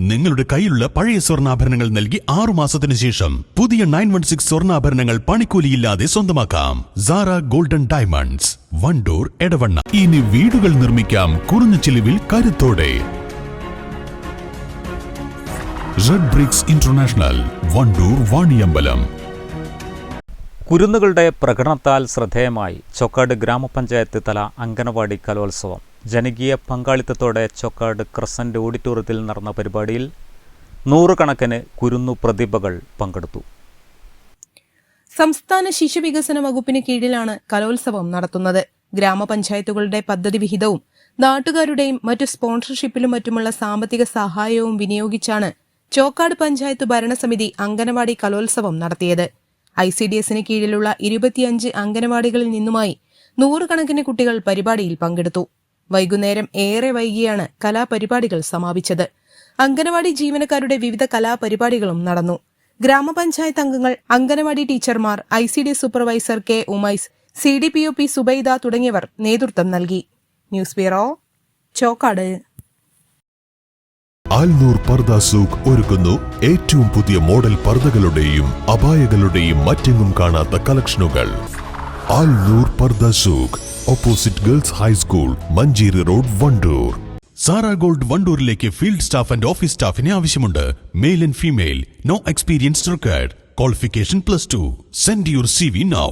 നിങ്ങളുടെ കയ്യിലുള്ള പഴയ സ്വർണാഭരണങ്ങൾ നൽകി ആറു മാസത്തിന് ശേഷം പുതിയ നയൻ വൺ സിക്സ് സ്വർണാഭരണങ്ങൾ പണിക്കൂലിയില്ലാതെ സ്വന്തമാക്കാം. Sara golden diamonds Wandoor Edavanna. ഇനി വീടുകൾ നിർമ്മിക്കാം കുറഞ്ഞ ചിലവിൽ കരുത്തോടെ. Red bricks international Wandoor Vaniyambalam. കുരുന്നുകളുടെ പ്രകടനത്താൽ ശ്രദ്ധേയമായി ചൊക്കാട് ഗ്രാമപഞ്ചായത്ത് തല അങ്കനവാടി കലോത്സവം. ജനകീയ പങ്കാളിത്തത്തോടെ ചൊക്കാട് ക്രസന്റ് ഓഡിറ്റോറിയത്തിൽ നടന്ന പരിപാടിയിൽ നൂറുകണക്കിന് കുരുന്നു പ്രതിഭകൾ പങ്കെടുത്തു. സംസ്ഥാന ശിശുവികസന വകുപ്പിന് കീഴിലാണ് കലോത്സവം നടത്തുന്നത്. ഗ്രാമപഞ്ചായത്തുകളുടെ പദ്ധതി വിഹിതവും നാട്ടുകാരുടെയും മറ്റു സ്പോൺസർഷിപ്പിലും മറ്റുമുള്ള സാമ്പത്തിക സഹായവും വിനിയോഗിച്ചാണ് ചോക്കാട് പഞ്ചായത്ത് ഭരണസമിതി അംഗനവാടി കലോത്സവം നടത്തിയത്. ഐ സി ഡി എസിന് കീഴിലുള്ള ഇരുപത്തിയഞ്ച് അംഗനവാടികളിൽ നിന്നുമായി നൂറുകണക്കിന് കുട്ടികൾ പരിപാടിയിൽ പങ്കെടുത്തു. വൈകുന്നേരം ഏറെ വൈകിയാണ് കലാപരിപാടികൾ സമാപിച്ചത്. അംഗനവാടി ജീവനക്കാരുടെ വിവിധ കലാപരിപാടികളും നടന്നു. ഗ്രാമപഞ്ചായത്ത് അംഗങ്ങൾ അംഗനവാടി ടീച്ചർമാർ I C D supervisor K Umais C D P O P Subaida തുടങ്ങിയവർ നേതൃത്വം നൽകി. News bureau Chokkad. Alnoor Pardha Souq ഒരുക്കുന്നു. ഏറ്റവും പുതിയ മോഡൽ പർദകളുടെയും അപായകളുടെയും മറ്റെങ്ങും കാണാത്ത കളക്ഷനുകൾ. Alnoor Parda Souq. Opposite girls high school Manjeri road Wandoor Sara gold വണ്ടൂരിലേക്ക് field staff and office സ്റ്റാഫിനെ ആവശ്യമുണ്ട്. Male and female no experience required qualification plus two send your C V now